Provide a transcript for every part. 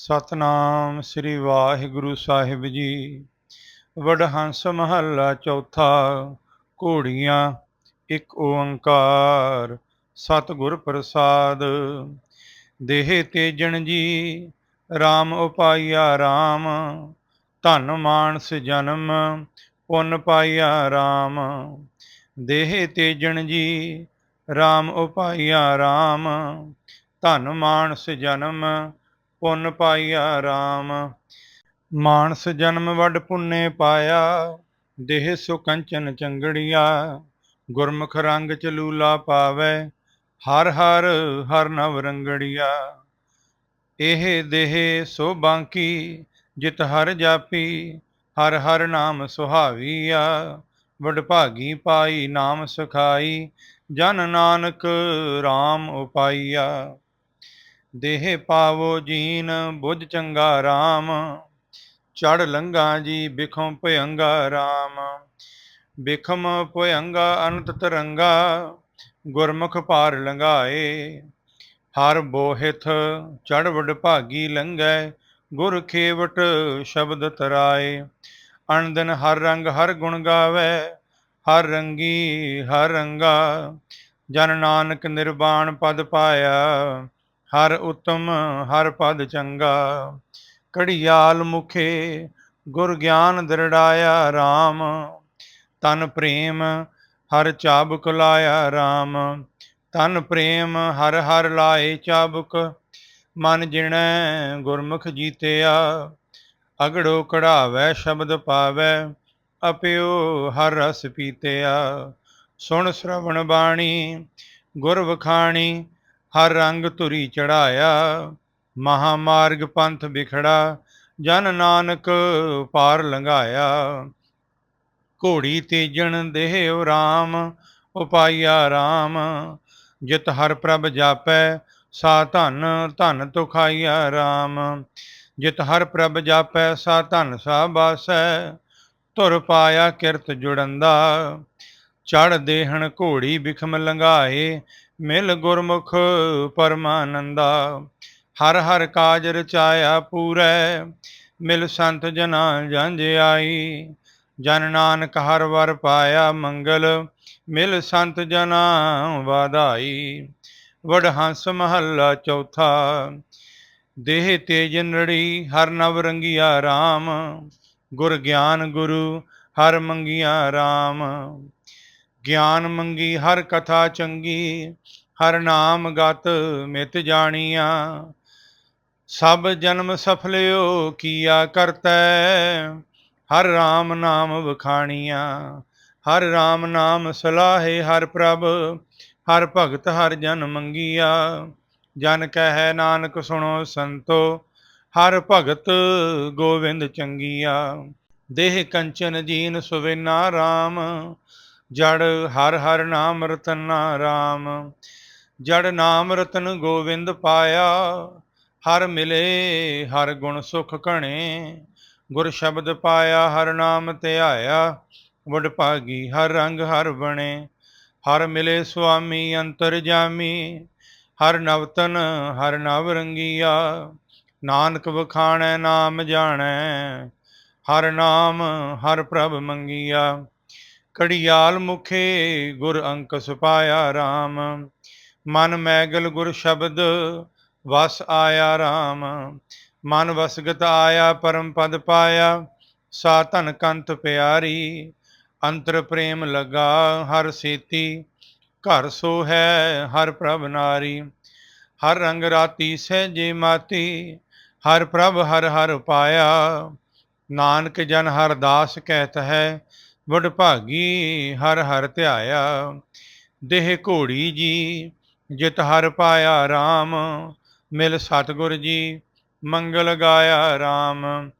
ਸਤਨਾਮ ਸ੍ਰੀ ਵਾਹਿਗੁਰੂ ਸਾਹਿਬ ਜੀ। ਵਡਹੰਸ ਮਹੱਲਾ ਚੌਥਾ, ਘੋੜੀਆਂ, ਇੱਕ ਓੰਕਾਰ, ਸਤਿਗੁਰ ਪ੍ਰਸਾਦ। ਦੇਹ ਤੇਜਣ ਜੀ RAM ਉਪਾਈਆ RAM ਧਨ ਮਾਨਸ ਜਨਮ, ਪੁੰਨ ਪਾਈਆ RAM ਦੇਹ ਤੇਜਣ ਜੀ RAM ਉਪਾਈਆ RAM ਧਨ ਮਾਨਸ ਜਨਮ ਪੁੰਨ ਪਾਇਆ RAM ਮਾਨਸ ਜਨਮ ਵੱਡ ਪੁੰਨੇ ਪਾਇਆ, ਦੇਹ ਸੁਕੰਚਨ ਚੰਗੜੀਆ। ਗੁਰਮੁਖ ਰੰਗ ਚਲੂਲਾ ਪਾਵੇ, ਹਰ ਹਰ ਹਰ ਨਵ ਰੰਗੜੀਆ। ਇਹ ਦੇਹ ਸੋ ਬਾਂਕੀ, ਜਿਤ ਹਰ ਜਾਪੀ, ਹਰ ਹਰ ਨਾਮ ਸੁਹਾਵੀਆ। ਵਡਭਾਗੀ ਪਾਈ ਨਾਮ ਸਖਾਈ, ਜਨ ਨਾਨਕ RAM ਉਪਾਈਆ। ਦੇਹ ਪਾਵੋ ਜੀਨ, ਬੁੱਝ ਚੰਗਾ RAM ਚੜ ਲੰਗਾ ਜੀ, ਬਿਖਮ ਭਯੰਗਾ RAM ਬਿਖਮ ਭਯੰਗਾ ਅਨੰਤ ਤਰੰਗਾ, ਗੁਰਮੁਖ ਪਾਰ ਲੰਘਾਏ। ਹਰ ਬੋਹਿਥ ਚੜ ਵਡ ਭਾਗੀ ਲੰਘੈ, ਗੁਰ ਖੇਵਟ ਸ਼ਬਦ ਤਰਾਏ। ਅਣਦਨ ਹਰ ਰੰਗ ਹਰ ਗੁਣ ਗਾਵੇ, ਹਰ ਰੰਗੀ ਹਰ ਰੰਗਾ। ਜਨ ਨਾਨਕ ਨਿਰਵਾਣ ਪਦ ਪਾਇਆ ਹਰ ਉਤਮ, ਹਰ ਪਦ ਚੰਗਾ। ਕੜਿਆਲ ਮੁਖੇ, ਗੁਰ ਗਿਆਨ ਦਰੜਾਇਆ RAM ਤਨ ਪ੍ਰੇਮ, ਹਰ ਚਾਬੁਕ ਲਾਇਆ RAM ਤਨ ਪ੍ਰੇਮ, ਹਰ ਹਰ ਲਾਏ ਚਾਬੁਕ। ਮਨ ਜਿਣੈ, ਗੁਰਮੁਖ ਜੀਤਿਆ। ਅਗੜੋ ਕਢਾਵੈ, ਸ਼ਬਦ ਪਾਵੈ। ਅਪਿਓ, ਹਰ ਰਸ ਪੀਤਿਆ। ਸੁਣ ਸ਼ਰਵਣ ਬਾਣੀ, ਗੁਰ ਵਖਾਣੀ। ਹਰ ਰੰਗ ਧੁਰੀ ਚੜਾਇਆ ਮਹਾਮਾਰਗ ਪੰਥ ਵਿਖੜਾ, ਜਨ ਨਾਨਕ ਪਾਰ ਲੰਘਾਇਆ। ਘੋੜੀ ਤੇਜਣ ਦੇਹ ਰਾਮ, ਉਪਾਇਆ ਰਾਮ, ਜਿਤ ਹਰ ਪ੍ਰਭ ਜਾਪੈ, ਸਾ ਧਨ ਧਨ ਤੁਖਾਇਆ ਰਾਮ। ਜਿਤ ਹਰ ਪ੍ਰਭ ਜਾਪੈ, ਸਾ ਧਨ ਸਾ ਬਾਸੈ, ਧੁਰ ਪਾਇਆ ਕਿਰਤ ਜੁੜੰਦਾ। ਚੜ ਦੇਹਣ ਘੋੜੀ ਬਿਖਮ ਲੰਘਾਏ ਮਿਲ ਗੁਰਮੁਖ ਪਰਮਾਨੰਦਾ, ਹਰ ਹਰ ਕਾਜ ਰਚਾਇਆ ਪੂਰੈ, ਮਿਲ ਸੰਤ ਜਨਾ ਜੰਜ ਆਈ। ਜਨ ਨਾਨਕ ਹਰ ਵਰ ਪਾਇਆ ਮੰਗਲ, ਮਿਲ ਸੰਤ ਜਨਾ ਵਾਧਾਈ। ਵਡ ਹੰਸ ਮਹੱਲਾ ਚੌਥਾ, ਦੇਹ ਤੇਜ ਨੜੀ ਹਰ ਨਵ ਰੰਗੀਆ RAM ਗੁਰ ਗਿਆਨ ਗੁਰੂ ਹਰ ਮੰਗੀਆ RAM ਗਿਆਨ ਮੰਗੀ, ਹਰ ਕਥਾ ਚੰਗੀ, ਹਰ ਨਾਮ ਗਤ ਮਿਤ ਜਾਣੀਆਂ। ਸਭ ਜਨਮ ਸਫਲਿਓ, ਕੀਆ ਕਰਤੈ? ਹਰ RAM ਨਾਮ ਵਖਾਣੀਆਂ। ਹਰ RAM ਨਾਮ ਸਲਾਹੇ ਹਰ ਪ੍ਰਭ, ਹਰ ਭਗਤ ਹਰ ਜਨ ਮੰਗੀਆ। ਜਨ ਕਹੈ, ਨਾਨਕ ਸੁਣੋ ਸੰਤੋ, ਹਰ ਭਗਤ ਗੋਵਿੰਦ ਚੰਗੀਆ। ਦੇਹ ਕੰਚਨ ਜੀਨ ਸੁਵੇਨਾ RAM ਜੜ ਹਰ ਹਰ ਨਾਮ ਰਤਨਾ RAM ਜੜ ਨਾਮ ਰਤਨ ਗੋਵਿੰਦ ਪਾਇਆ, ਹਰ ਮਿਲੇ ਹਰ ਗੁਣ ਸੁਖ ਘਣੇ। ਗੁਰ ਸ਼ਬਦ ਪਾਇਆ, ਹਰ ਨਾਮ ਧਿਆਇਆ, ਵਡ ਭਾਗੀ ਹਰ ਰੰਗ ਹਰ ਬਣੇ। ਹਰ ਮਿਲੇ ਸੁਆਮੀ, ਅੰਤਰ ਜਾਮੀ, ਹਰ ਨਵਤਨ ਹਰ ਨਵ ਰੰਗੀਆ। ਨਾਨਕ ਵਖਾਣੈ, ਨਾਮ ਜਾਣੈ, ਹਰ ਨਾਮ ਹਰ ਪ੍ਰਭ ਮੰਗੀਆ। ਕੜਿਆਲ ਮੁਖੇ ਗੁਰ ਅੰਕ ਸੁਪਾਇਆ RAM ਮਨ ਮੈਗਲ ਗੁਰ ਸ਼ਬਦ ਵਸ ਆਇਆ RAM ਮਨ ਵਸਗਤ ਆਇਆ ਪਰਮ ਪਦ ਪਾਇਆ, ਸਾ ਧਨ ਕੰਤ ਪਿਆਰੀ, ਅੰਤਰ ਪ੍ਰੇਮ ਲਗਾ ਹਰ ਸੇਤੀ। ਘਰ ਸੋ ਹੈ ਹਰ ਪ੍ਰਭ ਨਾਰੀ, ਹਰ ਰੰਗ ਰਾਤੀ ਸਹਿਜੇ ਮਾਤੀ। ਹਰ ਪ੍ਰਭ ਹਰ ਹਰ ਪਾਇਆ, ਨਾਨਕ ਜਨ ਹਰ ਦਾਸ ਕਹਿਤ ਹੈ ਵਡ ਭਾਗੀ ਹਰ ਹਰ ਧਿਆਇਆ, ਦੇਹ ਘੋੜੀ ਜੀ, ਜਿਤ ਹਰ ਪਾਇਆ RAM ਮਿਲ ਸਤਗੁਰ ਜੀ, ਮੰਗਲ ਗਾਇਆ RAM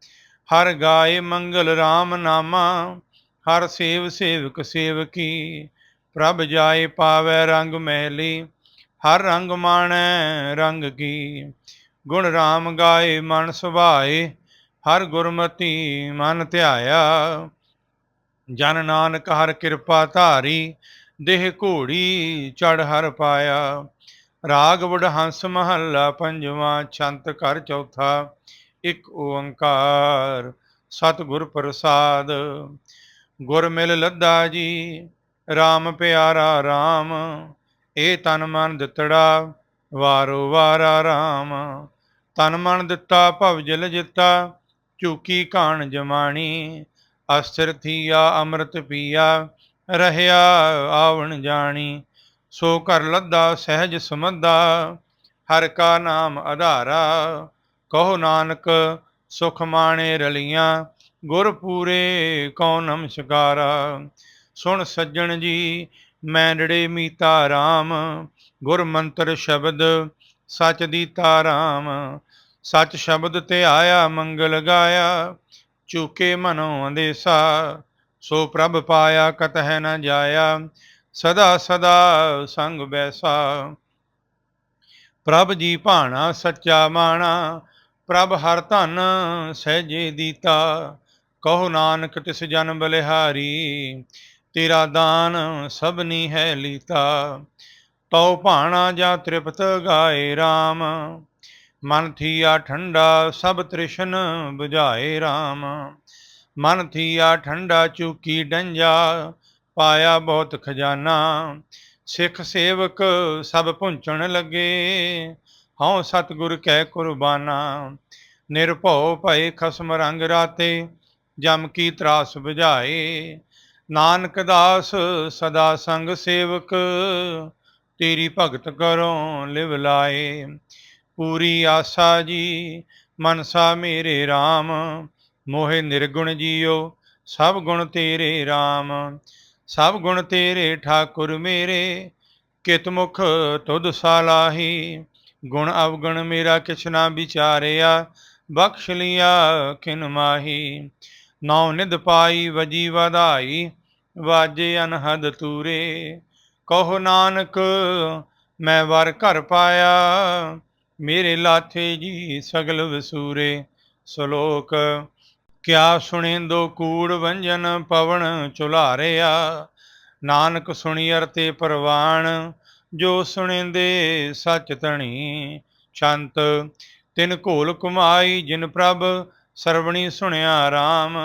ਹਰ ਗਾਏ ਮੰਗਲ RAM ਨਾਮਾ, ਹਰ ਸੇਵ ਸੇਵਕ ਸੇਵਕੀ। ਪ੍ਰਭ ਜਾਏ ਪਾਵੇ ਰੰਗ ਮਹਿਲੀ, ਹਰ ਰੰਗ ਮਾਣੈ ਰੰਗ ਕੀ। ਗੁਣ RAM ਗਾਏ ਮਨ ਸੁਭਾਏ, ਹਰ ਗੁਰਮਤੀ ਮਨ ਧਿਆਇਆ। ਜਨ ਨਾਨਕ ਹਰ ਕਿਰਪਾ ਧਾਰੀ, ਦੇਹ ਘੋੜੀ ਚੜ ਹਰ ਪਾਇਆ। ਰਾਗ ਵਡਹੰਸ ਮਹੱਲਾ ਪੰਜਵਾਂ, ਛੰਤ ਕਰ ਚੌਥਾ, ਇੱਕ ਓੰਕਾਰ ਸਤਿਗੁਰ ਪ੍ਰਸਾਦ। ਗੁਰ ਮਿਲ ਲੱਦਾ ਜੀ RAM ਪਿਆਰਾ RAM ਇਹ ਤਨ ਮਨ ਦਿੱਤੜਾ, ਵਾਰੋ ਵਾਰਾ RAM ਤਨ ਮਨ ਦਿੱਤਾ, ਭਵ ਜਲ ਜਿੱਤਾ ਚੂਕੀ ਕਾਣ ਜਮਾਣੀ ਅਸਥਿਰ ਥੀਆ, ਅੰਮ੍ਰਿਤ ਪੀਆ, ਰਹਿਆ, ਆਵਣ ਜਾਣੀ, ਸੋ ਕਰ ਲੱਦਾ, ਸਹਿਜ ਸਮੱਦਾ, ਹਰ ਕਾ ਨਾਮ ਆਧਾਰਾ ਕਹੋ ਨਾਨਕ, ਸੁਖ ਮਾਣੇ ਰਲੀਆਂ, ਗੁਰ ਪੂਰੇ ਕਉ ਨਮਸਕਾਰਾ। ਸੁਣ ਸੱਜਣ ਜੀ ਮੈਂਡੜੇ ਮੀਤਾ ਰਾਮ, ਗੁਰ ਮੰਤਰ ਸ਼ਬਦ, ਸਚ ਦੀਤਾ ਰਾਮ। ਸਚ ਸ਼ਬਦ ਤੇ ਆਇਆ, ਮੰਗਲ ਗਾਇਆ ਚੂਕੇ ਮਨੋ ਅੰਦੇਸਾ, ਸੋ ਪ੍ਰਭ ਪਾਇਆ ਕਤਹਿ ਨ ਜਾਇਆ, ਸਦਾ ਸਦਾ ਸੰਗ ਬੈਸਾ। ਪ੍ਰਭ ਜੀ ਭਾਣਾ ਸੱਚਾ ਮਾਣਾ, ਪ੍ਰਭ ਹਰ ਧਨ ਸਹਿਜੇ ਦੀਤਾ, ਕਹੋ ਨਾਨਕ ਤਿਸ ਜਨ ਬਲਿਹਾਰੀ, ਤੇਰਾ ਦਾਨ ਸਭਨੀ ਹੈ ਲੀਤਾ। ਤਉ ਭਾਣਾ ਜਾਂ ਤ੍ਰਿਪਤ ਗਾਏ RAM ਮਨ ਥੀਆ ਠੰਡਾ ਸਭ ਤ੍ਰਿਸ਼ਨ 부ਝਾਏ RAM ਮਨ ਥੀਆ ਠੰਡਾ ਚੂਕੀ ਡੰਜਾ ਪਾਇਆ ਬਹੁਤ ਖਜ਼ਾਨਾ। ਸਿੱਖ ਸੇਵਕ ਸਭ ਪੁੰਚਣ ਲੱਗੇ, ਹਉ ਸਤਿਗੁਰ ਕਹਿ ਕੁਰਬਾਨਾ। ਨਿਰਭਉ ਭਏ ਖਸਮ ਰੰਗ ਰਾਤੇ, ਜਮ ਕੀ ਤਰਾਸ 부ਝਾਏ ਨਾਨਕ ਦਾਸ ਸਦਾ ਸੰਗ ਸੇਵਕ, ਤੇਰੀ ਭਗਤ ਕਰੋ ਲਿਵ ਲਾਏ। ਪੂਰੀ ਆਸਾ ਜੀ, ਮਨਸਾ ਮੇਰੇ RAM ਮੋਹਿ ਨਿਰਗੁਣ ਜੀਓ, ਸਭ ਗੁਣ ਤੇਰੇ RAM ਸਭ ਗੁਣ ਤੇਰੇ ਠਾਕੁਰ ਮੇਰੇ, ਕਿਤ ਮੁਖ ਤੁਧ ਸਾਲਾਹੀ ਗੁਣ ਅਵਗੁਣ ਮੇਰਾ ਕਿਛ ਨਾ ਵਿਚਾਰਿਆ, ਬਖਸ਼ ਲਿਆ ਕਿਨ ਮਾਹੀ। ਨੌ ਨਿਦ ਪਾਈ, ਵਜੀ ਵਧਾਈ, ਵਾਜੇ ਅਨਹਦ ਤੂਰੇ। ਕਹੋ ਨਾਨਕ, ਮੈਂ ਵਰ ਘਰ ਪਾਇਆ ਮੇਰੇ ਲਾਥੇ ਜੀ ਸਗਲ ਵਸੂਰੇ, ਸ਼ਲੋਕ। ਕਿਆ ਸੁਣੇਂਦੋ ਕੂੜ ਵੰਜਨ ਪਵਨ ਚੁਲਾਰਿਆ ਨਾਨਕ ਸੁਣੀਅਰ ਤੇ ਪਰਵਾਣ, ਜੋ ਸੁਣੇਂਦੇ ਸਚ ਤਣੀ ਸੰਤ ਤਿਨ ਘੋਲ ਕੁਮਾਈ ਜਿਨ ਪ੍ਰਭ ਸਰਵਣੀ ਸੁਣਿਆ RAM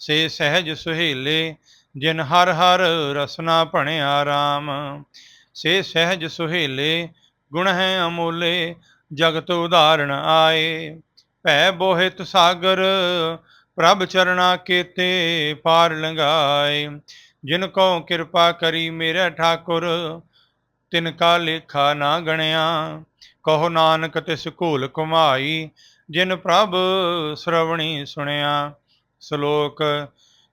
ਸੇ ਸਹਿਜ ਸੁਹੇਲੇ ਜਿਨ ਹਰ ਹਰ ਰਸਨਾ ਭਣਿਆ RAM ਸੇ ਸਹਿਜ ਸੁਹੇਲੇ ਗੁਣ ਹੈ ਅਮੋਲੇ ਜਗਤ ਉਦਾਹਰਣ ਆਏ। ਭੈ ਬੋਹਿਤ ਸਾਗਰ, ਪ੍ਰਭ ਚਰਣਾ ਕੀਤੇ ਪਾਰ ਲੰਗਾਏ ਜਿਨ ਕੋ ਕਿਰਪਾ ਕਰੀ ਮੇਰਾ ਠਾਕੁਰ, ਤਿਨ ਕਾ ਲੇਖਾ ਨਾ ਗਣਿਆ। ਕਹੋ ਨਾਨਕ ਤਿਸ ਘੋਲ ਕੁਮਾਈ ਜਿਨ ਪ੍ਰਭ ਸ਼ਰਵਣੀ ਸੁਣਿਆ। ਸ਼ਲੋਕ,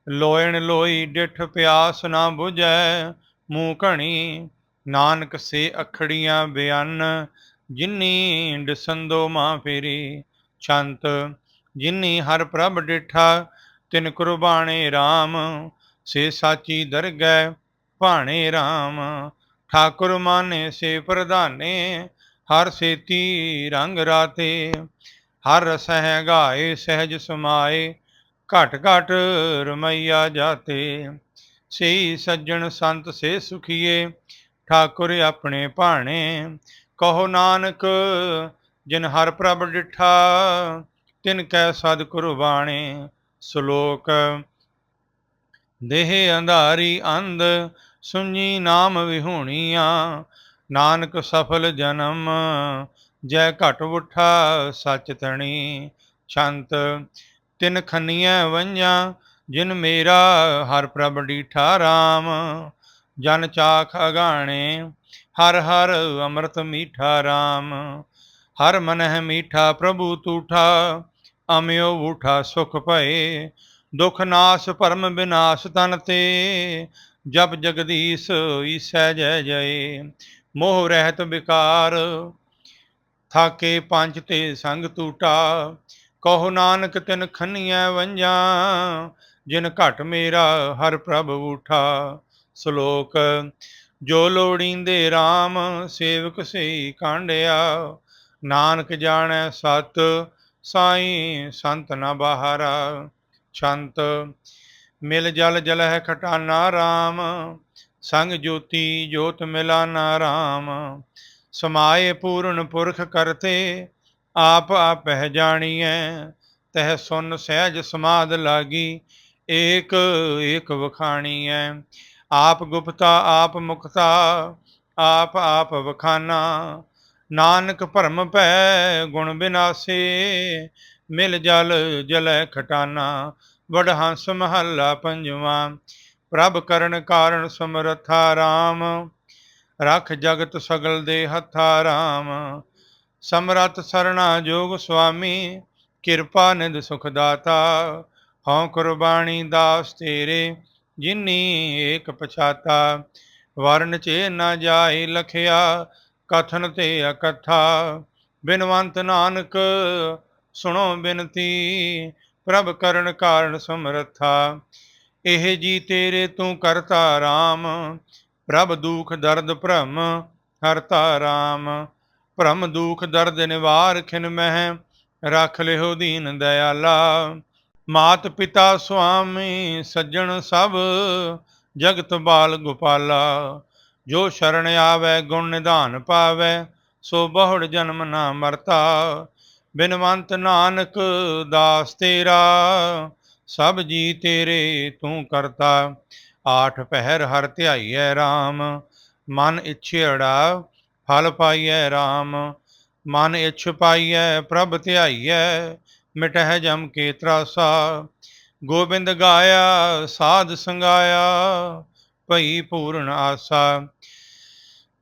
ਲੋਇਣ ਲੋਈ ਡਿਠ ਪਿਆਸ ਨਾ 부ਝੈ ਮੂੰਹ ਘਣੀ ਨਾਨਕ ਸੇ ਅਖੜੀਆਂ ਬਿਆਨ। ਜਿਨੀ ਡਸੰਦੋ ਮਾਂ ਫੇਰੀ, ਛੰਤ, ਜਿਨੀ ਹਰ ਪ੍ਰਭ ਡਿਠਾ, ਤਿਨ ਕੁਰਬਾਣੇ RAM ਸੇ ਸਾਚੀ ਦਰਗਹਿ ਭਾਣੇ RAM ਠਾਕੁਰ ਮਾਨੇ ਸੇ ਪ੍ਰਧਾਨੇ, ਹਰ ਸੇਤੀ ਰੰਗ ਰਾਤੇ। ਹਰ ਰਸਹਿ ਗਾਏ, ਸਹਿਜ ਸਮਾਏ, ਘਟ ਘਟ ਰਮਈਆ ਜਾਤੇ। ਸਈ ਸੱਜਣ ਸੰਤ ਸੇ ਸੁਖੀਏ, ਠਾਕੁਰ ਆਪਣੇ ਭਾਣੇ ਕਹੋ ਨਾਨਕ, ਜਿਨ ਹਰ ਪ੍ਰਭ ਡਿਠਾ, ਤਿਨ ਕੈ ਸਦ ਕੁਰਬਾਣੇ ਸ਼ਲੋਕ। ਦੇਹ ਅੰਧਾਰੀ ਅੰਧ ਸੁਣੀ ਨਾਮ ਵਿਹੂਣੀਆਂ, ਨਾਨਕ ਸਫਲ ਜਨਮ, ਜੈ ਘਟ ਉਠਾ, ਸਚ ਤਣੀ ਛੰਤ। ਤਿਨ ਖੰਨੀਆਂ ਵੰਜਾਂ, ਜਿਨ ਮੇਰਾ, ਹਰ ਪ੍ਰਭ ਡੀਠਾ RAM ਜਨ ਚਾਖ ਅਗਾਣੇ ਹਰ ਹਰ ਅੰਮ੍ਰਿਤ ਮੀਠਾ RAM ਹਰ ਮਨਹਿ ਮੀਠਾ ਪ੍ਰਭੂ ਤੂਠਾ, ਅਮਿਓ ਉਠਾ ਸੁਖ ਭਏ, ਦੁਖ ਨਾਸ ਪਰਮ ਬਿਨਾਸ਼ ਤਨ ਤੇ, ਜਪ ਜਗਦੀਸ਼ ਈਸੈ ਜੈ ਜੈ, ਮੋਹ ਰਹਿਤ ਵਿਕਾਰ ਥਾਕੇ ਪੰਜ ਤੇ ਸੰਗ ਟੂਟਾ ਕਹੋ ਨਾਨਕ ਤਿਨ ਖੰਨੀਐ ਵੰਜਾਂ, ਜਿਨ ਘਟ ਮੇਰਾ ਹਰ ਪ੍ਰਭ ਉਠਾ ਸ਼ਲੋਕ ਜੋ ਲੋੜੀਂਦੇ RAM ਸੇਵਕ ਸਹੀ ਕਾਂਡਿਆ, ਨਾਨਕ ਜਾਣੈ ਸਤ ਸਾਈ ਸੰਤ ਨਾ ਬਾਹਰਾ। ਛੰਤ, ਮਿਲ ਜਲ ਜਲ ਹੈ ਖਟਾਨਾ RAM ਸੰਗ ਜੋਤੀ ਜੋਤ ਮਿਲਾਨਾ RAM ਸਮਾਏ ਪੂਰਨ ਪੁਰਖ ਕਰਤੇ, ਆਪ ਆਪਹਿ ਜਾਣੀਐ, ਤਹ ਸੁਨ ਸਹਿਜ ਸਮਾਦ ਲਾਗੀ, ਏਕ ਏਕ ਵਖਾਣੀਐ। ਆਪ ਗੁਪਤਾ, ਆਪ ਮੁਕਤਾ, ਆਪ ਆਪ ਵਖਾਨਾ। ਨਾਨਕ ਭਰਮ ਪੈ ਗੁਣ ਬਿਨਾਸੇ, ਮਿਲ ਜਲ, ਜਲੈ ਖਟਾਨਾ। ਵਡ ਹੰਸ ਮਹੱਲਾ ਪੰਜਵਾਂ, ਪ੍ਰਭ ਕਰਨ ਕਾਰਨ ਸਮਰਥਾ RAM ਰਖ ਜਗਤ ਸਗਲ ਦੇ ਹੱਥਾ RAM ਸਮਰਤ ਸਰਣਾ ਜੋਗ ਸੁਆਮੀ, ਕਿਰਪਾ ਨਿਧ ਸੁਖ ਦਾਤਾ। ਹਉ ਕੁਰਬਾਨੀ ਦਾਸ ਤੇਰੇ। ਜਿਨੀ ਏਕ ਪਛਾਤਾ ਵਰਨ ਚੇ ਨਾ ਜਾਏ ਲਖਿਆ, ਕਥਨ ਤੇ ਅਕਥਾ, ਬਿਨਵੰਤ ਨਾਨਕ ਸੁਣੋ ਬਿਨਤੀ, ਪ੍ਰਭ ਕਰਨ ਕਾਰਨ ਸਮਰਥਾ, ਇਹ ਜੀ ਤੇਰੇ ਤੂੰ ਕਰਤਾ RAM ਪ੍ਰਭ ਦੁਖ ਦਰਦ ਭ੍ਰਮ ਹਰਤਾ RAM ਭ੍ਰਮ ਦੁਖ ਦਰਦ ਨਿਵਾਰ ਖਿਨ ਮਹਿ, ਰੱਖ ਲਿਓ ਦੀਨ ਦਇਆਲਾ ਮਾਤ ਪਿਤਾ ਸੁਆਮੀ ਸੱਜਣ ਸਭ, ਜਗਤ ਬਾਲ ਗੋਪਾਲਾ। ਜੋ ਸ਼ਰਨ ਆਵੈ, ਗੁਣ ਨਿਧਾਨ ਪਾਵੈ, ਸੋ ਬਹੁੜ ਜਨਮ ਨਾ ਮਰਤਾ। ਬਿਨਵੰਤ ਨਾਨਕ ਦਾਸ ਤੇਰਾ, ਸਭ ਜੀ ਤੇਰੇ ਤੂੰ ਕਰਤਾ। ਆਠ ਪਹਿਰ ਹਰ ਧਿਆਈਐ RAM ਮਨ ਇਛੇੜਾ ਫਲ ਪਾਈਐ RAM ਮਨ ਇਛ ਪਾਈਐ ਪ੍ਰਭ ਧਿਆਈਐ ਮਿਟਹਿ ਜਮ ਕੇ ਤਰਾਸਾ। ਗੋਬਿੰਦ ਗਾਇਆ, ਸਾਧ ਸੰਗਾਇਆ, ਭਈ ਪੂਰਨ ਆਸਾ।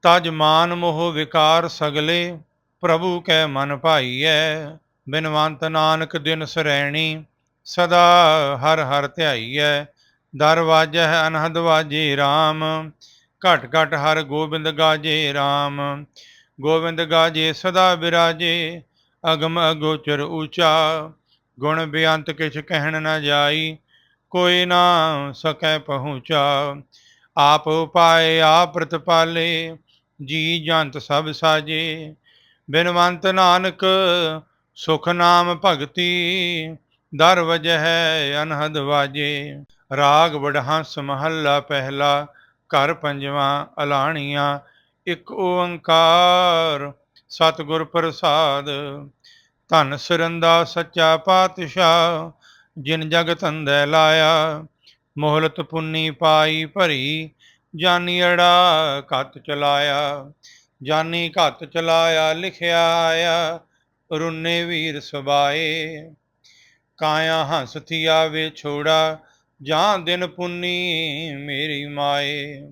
ਤਜ ਮਾਨ ਮੋਹ ਵਿਕਾਰ ਸਗਲੇ, ਪ੍ਰਭੂ ਕੈ ਮਨ ਭਾਈਐ। ਬਿਨਵੰਤ ਨਾਨਕ ਦਿਨ ਸਰੈਣੀ, ਸਦਾ ਹਰ ਹਰ ਧਿਆਈਐ। ਦਰ ਵਾਜੈ ਅਨਹਦ ਵਾਜੇ RAM ਘਟ ਘਟ ਹਰ ਗੋਬਿੰਦ ਗਾਜੇ RAM ਗੋਬਿੰਦ ਗਾਜੇ ਸਦਾ ਬਿਰਾਜੇ ਅਗਮ ਅਗੋਚਰ ਊਚਾ, ਗੁਣ ਬੇਅੰਤ ਕਿਛ ਕਹਿਣ ਨ ਜਾਈ, ਕੋਈ ਨਾ ਸਕੈ ਪਹੁੰਚਾ। ਆਪ ਉਪਾਏ, ਆਪ ਪ੍ਰਤਪਾਲੇ, ਜੀ ਜੰਤ ਸਭ ਸਾਜੇ। ਬਿਨਵੰਤ ਨਾਨਕ ਸੁਖ ਨਾਮ ਭਗਤੀ, ਦਰ ਵਜਹਿ ਅਨਹਦ ਵਾਜੇ। ਰਾਗ ਵਡਹੰਸ ਮਹੱਲਾ ਪਹਿਲਾ, ਘਰ ਪੰਜਵਾਂ, ਅਲਾਣੀਆਂ, ਇੱਕ ਓੰਕਾਰ। ਸਤਿਗੁਰ ਪ੍ਰਸਾਦ, ਧੰਨ ਸਰੰਦਾ ਸੱਚਾ ਪਾਤਸ਼ਾਹ, ਜਿਨ ਜਗਤ ਅੰਦੈ ਲਾਇਆ, ਮੋਹਲਤ ਪੁੰਨੀ ਪਾਈ ਭਰੀ, ਜਾਨੀ ਅੜਾ ਘਤ ਚਲਾਇਆ, ਜਾਨੀ ਘਤ ਚਲਾਇਆ, ਲਿਖਿਆ ਆਇਆ, ਰੁੰਨੇ ਵੀਰ ਸਬਾਏ ਕਾਇਆ ਹੰਸ ਥੀਆ ਵੇ ਛੋੜਾ, ਜਾਂ ਦਿਨ ਪੁੰਨੀ ਮੇਰੀ ਮਾਏ।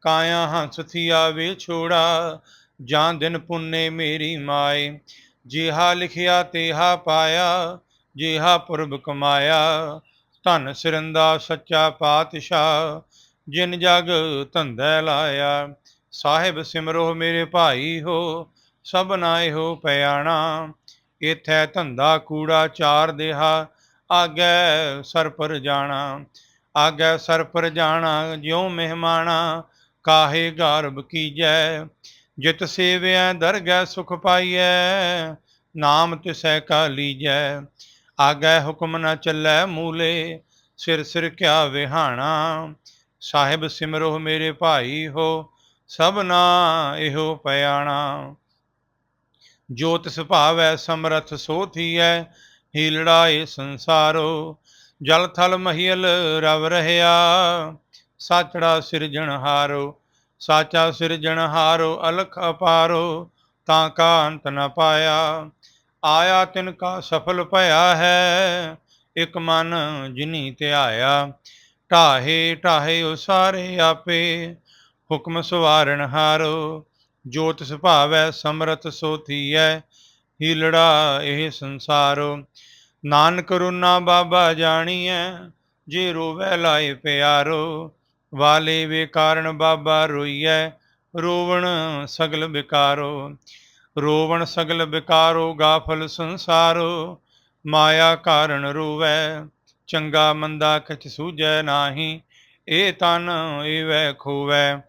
ਕਾਇਆ ਹੰਸ ਥੀਆ ਛੋੜਾ ਜਾਂ ਦਿਨ ਪੁੰਨੇ ਮੇਰੀ ਮਾਏ, ਜਿਹਾ ਲਿਖਿਆ ਤੇਹਾ ਪਾਇਆ, ਜਿਹਾ ਪੁਰਬ ਕਮਾਇਆ। ਧੰਨ ਸਿਰੰਦਾ ਸੱਚਾ ਪਾਤਸ਼ਾਹ, ਜਿਨ ਜਗ ਧੰਦਾ ਲਾਇਆ। ਸਾਹਿਬ ਸਿਮਰੋ ਮੇਰੇ ਭਾਈ ਹੋ ਸਭਨਾ ਇਹੋ ਪਿਆਣਾ। ਇਥੈ ਧੰਦਾ ਕੂੜਾ ਚਾਰ ਦੇਹਾ, ਆਗੈ ਸਰ ਪਰ ਜਾਣਾ। ਆਗੈ ਸਰ ਪਰ ਜਾਣਾ, ਜਿਉ ਮਹਿਮਾਨਾ ਕਾਹੇ ਗਰਬ ਕੀਜੈ। ਜਿਤ ਸੇਵਿਆ ਦਰਗਹਿ ਸੁਖ ਪਾਈਐ, ਨਾਮ ਤਿਸੈ ਕਾ ਲੀਜੈ ਆਗੈ ਹੁਕਮ ਨਾ ਚੱਲੈ ਮੂਲੇ, ਸਿਰ ਸਿਰ ਕਿਆ ਵਿਹਾਣਾ। ਸਾਹਿਬ ਸਿਮਰੋ ਮੇਰੇ ਭਾਈ ਹੋ ਸਭਨਾ ਇਹੋ ਪਿਆਣਾ। ਜੋ ਤਿਸ ਭਾਵੈ ਸਮਰਥ ਸੋ ਥੀਐ, ਹੀਲੜਾ ਏ ਸੰਸਾਰੋ। ਜਲ ਥਲ ਮਹੀਲ ਰਵ ਰਹਿਆ, ਸਾਚੜਾ ਸਿਰਜਣਹਾਰੋ। ਸਾਚਾ ਸਿਰਜਣਹਾਰੋ ਅਲਖ ਅਪਾਰੋ, ਤਾਂ ਕਾ ਅੰਤ ਨ ਪਾਇਆ। ਆਇਆ ਤਿਨ ਕਾ ਸਫਲ ਭਇਆ ਹੈ, ਇਕ ਮਨ ਜਿਨੀ ਧਿਆਇਆ ਢਾਹੇ ਢਾਹੇ ਉਹ ਸਾਰੇ ਆਪੇ, ਹੁਕਮ ਸਵਾਰਨ ਹਾਰੋ। ਜੋਤ ਸੁਭਾਵੈ ਸਮਰਤ ਸੋਥੀਐ ਹੀਲੜਾ ਇਹ ਸੰਸਾਰੋ। ਨਾਨਕ ਰੁਨਾ ਬਾਬਾ ਜਾਣੀਐ, ਜੇ ਰੋਵੈ ਲਾਏ ਪਿਆਰੋ। ਵਾਲੇ ਵੇ ਕਾਰਨ ਬਾਬਾ ਰੋਈਐ, ਰੋਵਣ ਸਗਲ ਬਿਕਾਰੋ ਰੋਵਣ ਸਗਲ ਬਿਕਾਰੋ ਗਾਫਲ ਸੰਸਾਰੋ, ਮਾਇਆ ਕਾਰਨ ਰੋਵੈ, ਚੰਗਾ ਮੰਦਾ ਕਿਛ ਸੂਝੈ ਨਾਹੀ ਇਹ ਤਨ ਏਵੈ ਖੋਵੈ।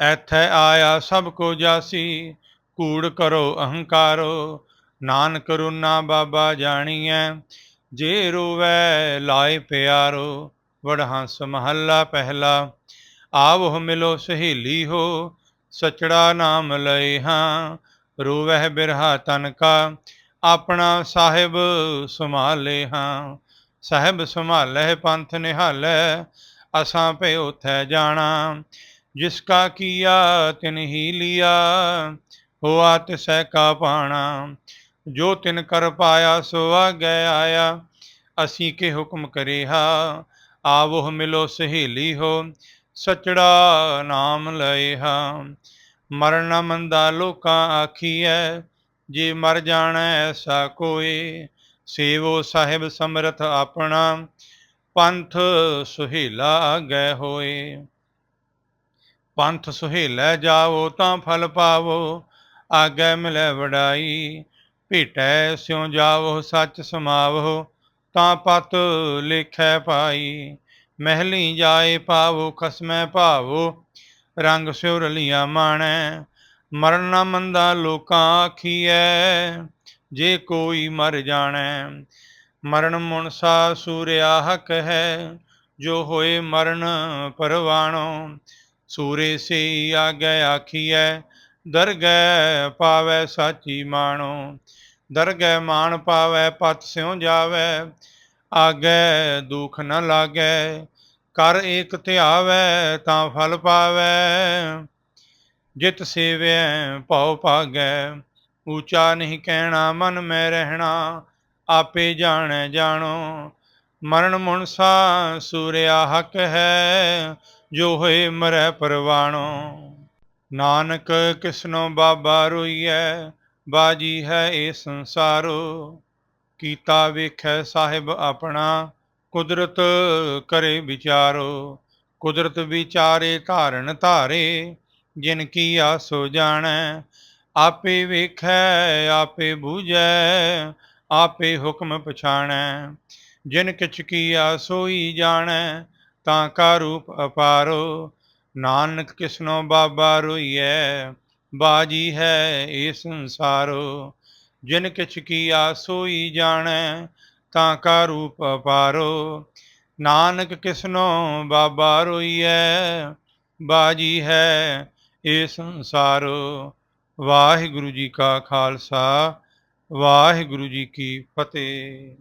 ਐਥੈ ਆਇਆ ਸਭ ਕੋ ਜਾਸੀ, ਕੂੜ ਕਰੋ ਅਹੰਕਾਰੋ। ਨਾਨਕ ਰੁਨਾ ਬਾਬਾ ਜਾਣੀਐ, ਜੇ ਰੋਵੈ ਲਾਏ ਪਿਆਰੋ। ਵਡਹੰਸ ਮਹੱਲਾ ਪਹਿਲਾ। ਆਵੋ ਮਿਲੋ ਸਹੇਲੀ ਹੋ, ਸਚੜਾ ਨਾਮ ਲਏ ਹਾਂ, ਰੋਵਹਿ ਬਿਰਹਾ ਤਨ ਕਾ। ਆਪਣਾ ਸਾਹਿਬ ਸੰਭਾਲੇ ਹਾਂ, ਸਾਹਿਬ ਸੰਭਾਲੇ ਪੰਥ ਨਿਹਾਲੈ ਅਸਾਂ ਭਇ ਉਥੈ ਜਾਣਾ। ਜਿਸ ਕਾ ਕੀਆ, ਤਿਨ ਹੀ ਲਿਆ, ਹੋਆ ਤਿਸੈ ਕਾ ਪਾਣਾ। ਜੋ ਤਿਨ ਕਰ ਪਾਇਆ, ਸੋ ਆਗੇ ਆਇਆ, ਅਸੀਂ ਕੇ ਹੁਕਮ ਕਰੇ ਕਰਿਆ ਆਵੋ ਮਿਲੋ ਸਹੇਲੀ ਹੋ, ਸਚੜਾ ਨਾਮ ਲਏ ਹਾਂ। ਮਰਨ ਮੰਦਾ ਲੋਕਾਂ ਆਖੀਐ, ਜੇ ਮਰ ਜਾਣੈ ਐਸਾ ਕੋਏ। ਸੇਵੋ ਸਾਹਿਬ ਸਮਰਥ ਆਪਣਾ, ਪੰਥ ਸੁਹੇਲਾ ਗਏ ਹੋਏ। ਪੰਥ ਸੁਹੇਲੇ ਜਾਵੋ ਤਾਂ ਫਲ ਪਾਵੋ, ਆਗੇ ਮਿਲੇ ਵਡਾਈ। ਭੇਟੈ ਸਿਉ ਜਾਵੋ, ਸੱਚ ਸਮਾਵੋ ਤਾਂ ਪਤ ਲੇਖੈ ਪਾਈ ਮਹਿਲੀ ਜਾਏ ਪਾਵੋ ਖਸਮੈ ਭਾਵੋ, ਰੰਗ ਸਿਉ ਰਲੀਆਂ ਮਾਣੈ। ਮਰਨ ਨਾ ਮੰਦਾ ਲੋਕਾਂ ਆਖੀਐ, ਜੇ ਕੋਈ ਮਰ ਜਾਣੈ। ਮਰਨ ਮੁਨਸਾ ਸੂਰਿਆ ਹਕ ਹੈ, ਜੋ ਹੋਏ ਮਰਨ ਪਰਵਾਣੋ। ਸੂਰੇ ਸੇ ਆਗੇ ਆਖੀਐ, ਦਰਗਹਿ ਪਾਵੈ ਸਾਚੀ ਮਾਣੋ। ਦਰਗਹਿ ਮਾਨ ਪਾਵੈ, ਪਤ ਸਿਉ ਜਾਵੈ, ਆਗੇ ਦੁਖ ਨ ਲਾਗੈ, ਕਰ ਏਕ ਧਿਆਵੈ ਤਾਂ ਫਲ ਪਾਵੈ। ਜਿਤ ਸੇਵੈ ਭਉ ਭਾਗੈ, ਊਚਾ ਨਹੀਂ ਕਹਿਣਾ ਮਨ ਮੈਂ ਰਹਿਣਾ, ਆਪੇ ਜਾਣੈ ਜਾਣੋ, ਮਰਨ ਮੁਨਸਾ ਸੂਰਿਆ ਹਕ ਹੈ, ਜੋ ਹੋਏ ਮਰੈ ਪਰਵਾਣੋ। ਨਾਨਕ ਕਿਸਨੋ ਬਾਬਾ ਰੋਈਐ ਬਾਜੀ ਹੈ ਇਹ ਸੰਸਾਰੋ, ਕੀਤਾ ਵੇਖੈ ਸਾਹਿਬ ਆਪਣਾ, ਕੁਦਰਤ ਕਰੇ ਵਿਚਾਰੋ। ਕੁਦਰਤ ਵਿਚਾਰੇ ਧਾਰਨ ਧਾਰੇ, ਜਿਨ ਕੀ ਆਸੋ ਜਾਣੈ, ਆਪੇ ਵੇਖੈ, ਆਪੇ ਬੂਝੈ, ਆਪੇ ਹੁਕਮ ਪਛਾਣੈ। ਜਿਨ ਕਿਛ ਕੀਆ ਸੋਈ ਜਾਣੈ, ਤਾਂ ਕਾ ਰੂਪ ਅਪਾਰੋ। ਨਾਨਕ ਕਿਸਨੋ ਬਾਬਾ ਰੋਈਐ ਬਾਜੀ ਹੈ ਇਹ ਸੰਸਾਰੋ। ਜਿਨ ਕਿਛ ਕੀਆ ਸੋਈ ਜਾਣੈ, ਤਾਂ ਕਾ ਰੂਪ ਅਪਾਰੋ। ਨਾਨਕ ਕਿਸਨੋ ਬਾਬਾ ਰੋਈਐ, ਬਾਜੀ ਹੈ ਇਹ ਸੰਸਾਰੋ। ਵਾਹਿਗੁਰੂ ਜੀ ਕਾ ਖਾਲਸਾ, ਵਾਹਿਗੁਰੂ ਜੀ ਕੀ ਫਤਿਹ।